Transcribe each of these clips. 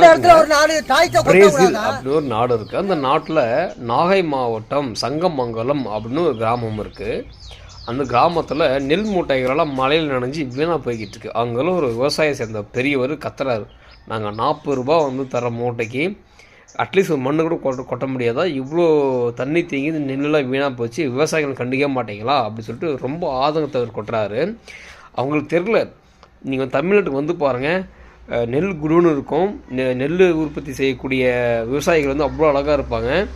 அந்த இடத்துல ஒரு தாய்த்த பிரேசில் அப்படின்னு ஒரு நாடு இருக்குது அந்த நாட்டில் நாகை மாவட்டம் சங்கமங்கலம் அப்படின்னு ஒரு கிராமம் இருக்குது அந்த கிராமத்தில் நெல் மூட்டைகளெல்லாம் மழையில் நனைஞ்சு வீணாக போய்கிட்டு இருக்கு. அங்கெல்லாம் ஒரு விவசாயம் சேர்ந்த பெரியவர் கத்துறாரு. நாங்கள் நாற்பது ரூபா வந்து தர மூட்டைக்கு அட்லீஸ்ட் ஒரு மண்ணு கூட கொட்ட கொட்ட முடியாதா? இவ்வளோ தண்ணி தேங்கி நெல்லெல்லாம் வீணாக போச்சு. விவசாயிகள் கண்டுக்க மாட்டீங்களா? அப்படி சொல்லிட்டு ரொம்ப ஆதங்கத்தை அவர் கொட்டுறாரு. அவங்களுக்கு தெரில நீங்கள் தமிழ்நாட்டுக்கு வந்து பாருங்கள் நெல் குருன்னு இருக்கும். நெ- நெல் உற்பத்தி செய்யக்கூடிய விவசாயிகள் வந்து அவ்வளோ அழகாக இருப்பாங்க.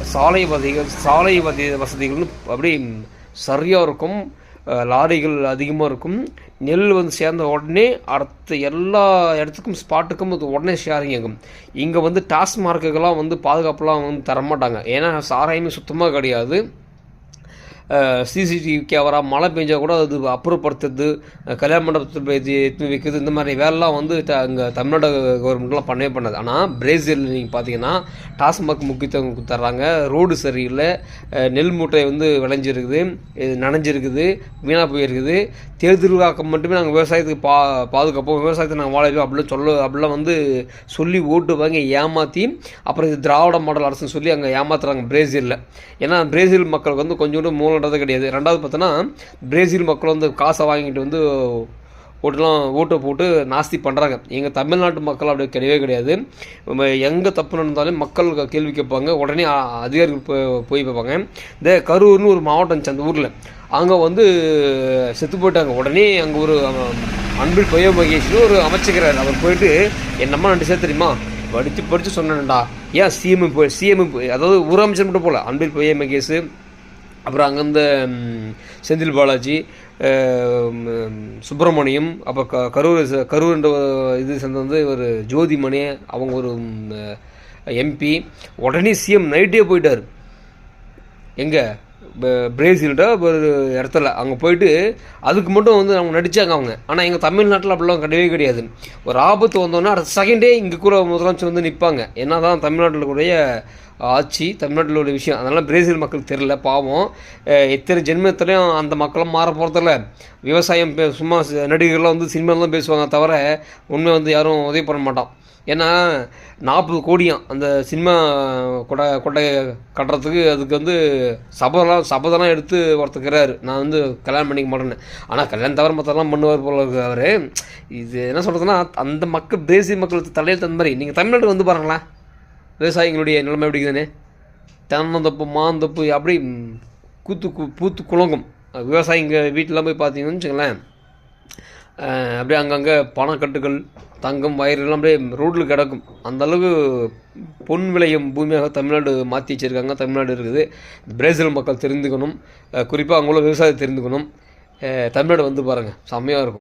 சாலை வசதிகள் சாலை வசதி வசதிகள்னு அப்படியே சரியாக இருக்கும். லாரிகள் அதிகமாக இருக்கும். நெல் வந்து சேர்ந்த உடனே அடுத்த எல்லா இடத்துக்கும் ஸ்பாட்டுக்கும் அது உடனே ஷேரிங் ஆகும். இங்கே வந்து டாஸ்மார்க்குகள்லாம் வந்து பாதுகாப்புலாம் வந்து தரமாட்டாங்க. ஏன்னா சாராயமே சுத்தமாக கிடையாது. சிசிடிவி கேமரா மழை பெஞ்சால் கூட அது அப்புறப்படுத்துறது கல்யாண மண்டபத்தில் எடுத்து வைக்கிறது இந்த மாதிரி வேலைலாம் வந்து த அங்கே தமிழ்நாடு கவர்மெண்ட்லாம் பண்ணவே பண்ணாது. ஆனால் பிரேசிலில் நீங்கள் பார்த்தீங்கன்னா டாஸ்மாக் முக்கியத்துவம் தர்றாங்க ரோடு சரியில்லை. நெல் மூட்டை வந்து விளைஞ்சிருக்குது. இது நனைஞ்சிருக்குது. வீணாக போயிருக்குது. தேர்தலுக்காக மட்டுமே நாங்கள் விவசாயத்துக்கு பா பாதுகாப்போம். விவசாயத்தை நாங்கள் வாழவே அப்படிலாம் சொல்ல அப்படிலாம் வந்து சொல்லி ஓட்டு வாங்கி ஏமாற்றி அப்புறம் இது திராவிட மாடல் அரசுன்னு சொல்லி அங்கே ஏமாத்துறாங்க பிரேசிலில். ஏன்னா பிரேசில் மக்களுக்கு வந்து கொஞ்சோண்டு பண்ணுறது கிடையாது. ரெண்டாவது பார்த்தோன்னா பிரேசில் மக்கள் வந்து காசை வாங்கிட்டு வந்து ஓட்டுலாம் ஓட்டை போட்டு நாஸ்தி பண்ணுறாங்க எங்கள் தமிழ்நாட்டு மக்கள் அப்படி கிடையவே கிடையாது. எங்கே தப்பு நடந்தாலும் மக்கள் கேள்வி கேட்பாங்க. உடனே அதிகாரிகள் போய் போய் பார்ப்பாங்க. இந்த கரூர்னு ஒரு மாவட்டம் இருந்துச்சு அந்த ஊரில். அங்கே வந்து செத்து போயிட்டாங்க. உடனே அங்கே ஒரு அன்பில் பையோ மகேஷ்னு ஒரு அமைச்சுக்கிறார். அவர் போயிட்டு என்னம்மா நண்டு சேர்த்து தெரியுமா? படித்து படித்து சொன்னேன்டா. ஏன் சிஎம் போய் சிஎம் அதாவது ஊர் அமைச்சர் மட்டும் போகல அன்பில் பைய மகேஷ் அப்புறம் அங்கேருந்து செந்தில் பாலாஜி சுப்பிரமணியம் அப்போ க கரூர் கரூர்ன்ற இது சேர்ந்து வந்து ஒரு ஜோதிமணி அவங்க ஒரு எம்பி. உடனே சிஎம் நைட்டே போயிட்டார். எங்கே? பிரேசில்ட ஒரு இடத்துல. அங்கே போயிட்டு அதுக்கு மட்டும் வந்து அவங்க நடித்தாங்க அவங்க. ஆனால் எங்கள் தமிழ்நாட்டில் அப்படிலாம் கிடையவே கிடையாது. ஒரு ஆபத்து வந்தோன்னா அடுத்த செகண்டே இங்கே கூட முதலமைச்சர் வந்து நிற்பாங்க என்ன தான் தமிழ்நாட்டில் கூடிய ஆட்சி தமிழ்நாட்டில் உள்ள விஷயம். அதனால் பிரேசில் மக்களுக்கு தெரில பாவம். எத்தனை ஜென்மத்திலையும் அந்த மக்களும் மாற போகிறதில்ல விவசாயம் சும்மா நடிகர்கள்லாம் வந்து சினிமாவில் தான் பேசுவாங்க தவிர உண்மை வந்து யாரும் உதவி பண்ண மாட்டோம் ஏன்னா நாற்பது கோடியாம். அந்த சினிமா கொடை கொட்டை கட்டுறதுக்கு அதுக்கு வந்து சபதெல்லாம் சபதெல்லாம் எடுத்து ஒருத்தக்கிறாரு நான் வந்து கல்யாணம் பண்ணிக்க மாட்டேன்னு. ஆனால் கல்யாணம் தவிர மற்றெல்லாம் பண்ணுவார் போல இருக்கு அவர். இது என்ன சொல்கிறதுன்னா அந்த மக்கள் தேசிய மக்களுக்கு தலையில் தந்த மாதிரி. நீங்கள் தமிழ்நாட்டுக்கு வந்து பாருங்களேன். விவசாயிகளுடைய நிலைமை எப்படி தானே தென்னந்தப்பு மாந்தப்பு அப்படி கூத்து கு- பூத்து குலங்கும். விவசாயிங்க வீட்டிலாம் போய் பார்த்தீங்கன்னு வச்சுங்களேன் அப்படியே அங்கங்கே பணக்கட்டுகள் தங்கம் வயிறுலாம் அப்படியே ரோட்டில் கிடக்கும். அந்தளவுக்கு பொன் விளையும் பூமியாக தமிழ்நாடு மாற்றி வச்சிருக்காங்க. தமிழ்நாடு இருக்குது. பிரேசில் மக்கள் தெரிந்துக்கணும். குறிப்பாக அங்குள்ள விவசாயத்தை தெரிந்துக்கணும். தமிழ்நாடு வந்து பாருங்கள் செம்மையாக இருக்கும்.